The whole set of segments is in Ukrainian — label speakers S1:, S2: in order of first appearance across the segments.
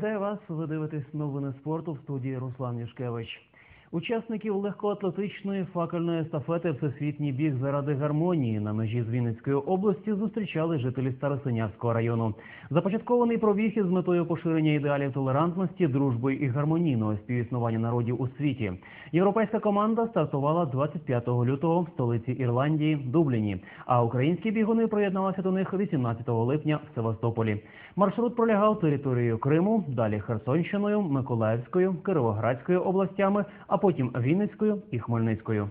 S1: Вітаю вас. Ви дивитесь новини спорту в студії Руслан Юшкевич. Учасників легкоатлетичної факельної естафети Всесвітній біг заради гармонії на межі з Вінницької області зустрічали жителі Старосинявського району. Започаткований пробіг із метою поширення ідеалів толерантності, дружби і гармонійного співіснування народів у світі. Європейська команда стартувала 25 лютого в столиці Ірландії Дубліні. А українські бігуни приєдналися до них 18 липня в Севастополі. Маршрут пролягав територією Криму, далі Херсонщиною, Миколаївською, Кировоградською областями, а потім Вінницькою і Хмельницькою.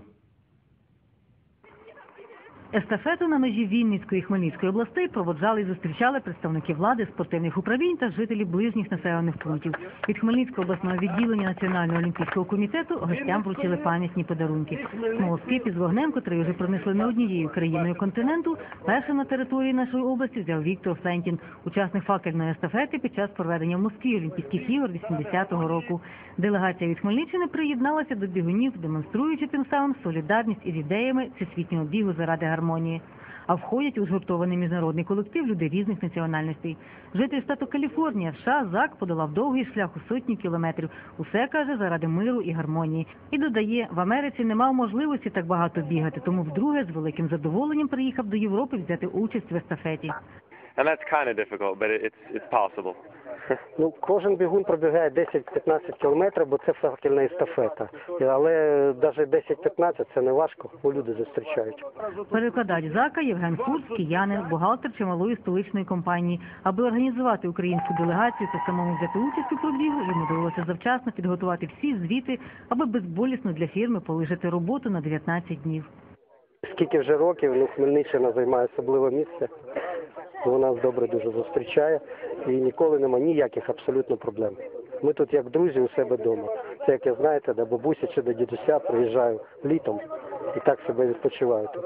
S2: Естафету на межі Вінницької і Хмельницької областей проводжали і зустрічали представники влади, спортивних управлінь та жителі ближніх населених пунктів. Від Хмельницького обласного відділення Національного олімпійського комітету гостям вручили пам'ятні подарунки. Смолоскип із вогнем, котрий вже принесли не однією країною континенту, першим на території нашої області взяв Віктор Флентін, учасник факельної естафети під час проведення в Москві Олімпійських ігор 80-го року. Делегація від Хмельниччини приєдналася до бігунів, демонструючи тим самим солідарність із ідеями всесвітнього бігу заради гармонії. А входять у згуртований міжнародний колектив людей різних національностей. Житель штату Каліфорнія, США, Зак подолав довгий шлях у сотні кілометрів. Усе каже заради миру і гармонії. І додає, в Америці не мав можливості так багато бігати, тому вдруге з великим задоволенням приїхав до Європи взяти участь в естафеті.
S3: And that's kind of difficult, but it's it's possible.
S4: Ну, кожен бігун пробігає 10-15 кілометрів, бо це факельна естафета. Але навіть 10-15 це не важко, бо люди зустрічають.
S2: Перекладач Зака Євген Курц, киянин, бухгалтер чималої столичної компанії. Аби організувати українську делегацію та самому взяти участь у пробігу, йому довелося завчасно підготувати всі звіти, аби безболісно для фірми полишити роботу на 19 днів.
S4: Скільки вже років, ну, Хмельниччина займає особливе місце. Вона нас добре дуже зустрічає і ніколи нема ніяких абсолютно проблем. Ми тут як друзі у себе вдома. Це як я знаєте, до бабусі чи до дідуся приїжджаю літом і так себе відпочиваю тут.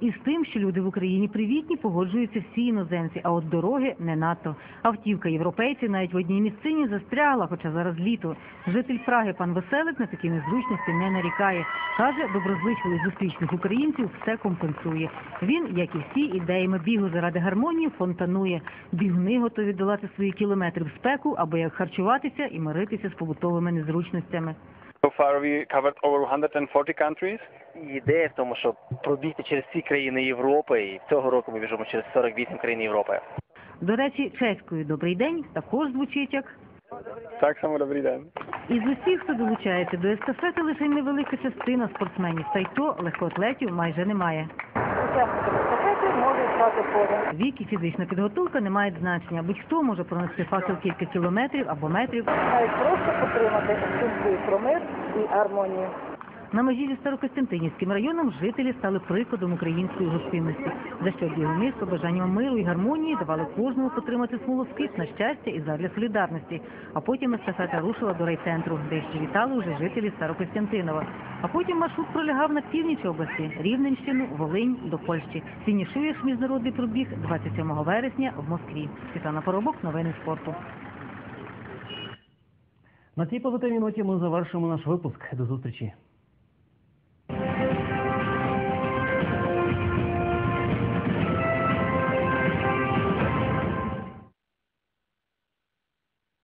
S2: І з тим, що люди в Україні привітні, погоджуються всі іноземці, а от дороги не надто. Автівка європейців навіть в одній місцині застрягла, хоча зараз літо. Житель Праги пан Веселик на такі незручності не нарікає. Каже, доброзичливість зустрічних українців все компенсує. Він, як і всі, ідеями бігу заради гармонії фонтанує. Бігуни готові долати свої кілометри в спеку, або як харчуватися і миритися з побутовими незручностями.
S3: So far, we covered over 140 countries.
S5: Ідея в тому, щоб пробігти через всі країни Європи, і цього року ми біжимо через 48 країн Європи.
S2: До речі, чеською добрий день також звучить як
S3: Так само добрий день.
S2: Із усіх, хто долучається до естафети, лише невелика частина спортсменів, та й то легкоатлетів майже немає. Вік і фізична підготовка не мають значення. Будь-хто може пронести факел кілька кілометрів або метрів.
S6: Мають просто потримати думку про мир і гармонію.
S2: На межі Старокостянтинівським районом жителі стали прикладом української гостинності, за що бігуни з побажанням миру і гармонії давали кожному потримати смолоскип на щастя і задля солідарності. А потім естафета рушила до райцентру, де ще вітали уже жителі Старокостянтинова. А потім маршрут пролягав на північ області, Рівненщину, Волинь до Польщі. Фінішує міжнародний пробіг 27 вересня в Москві. Світлана Поробок, новини спорту.
S1: На цій позитивній ноті ми завершимо наш випуск. До зустрічі.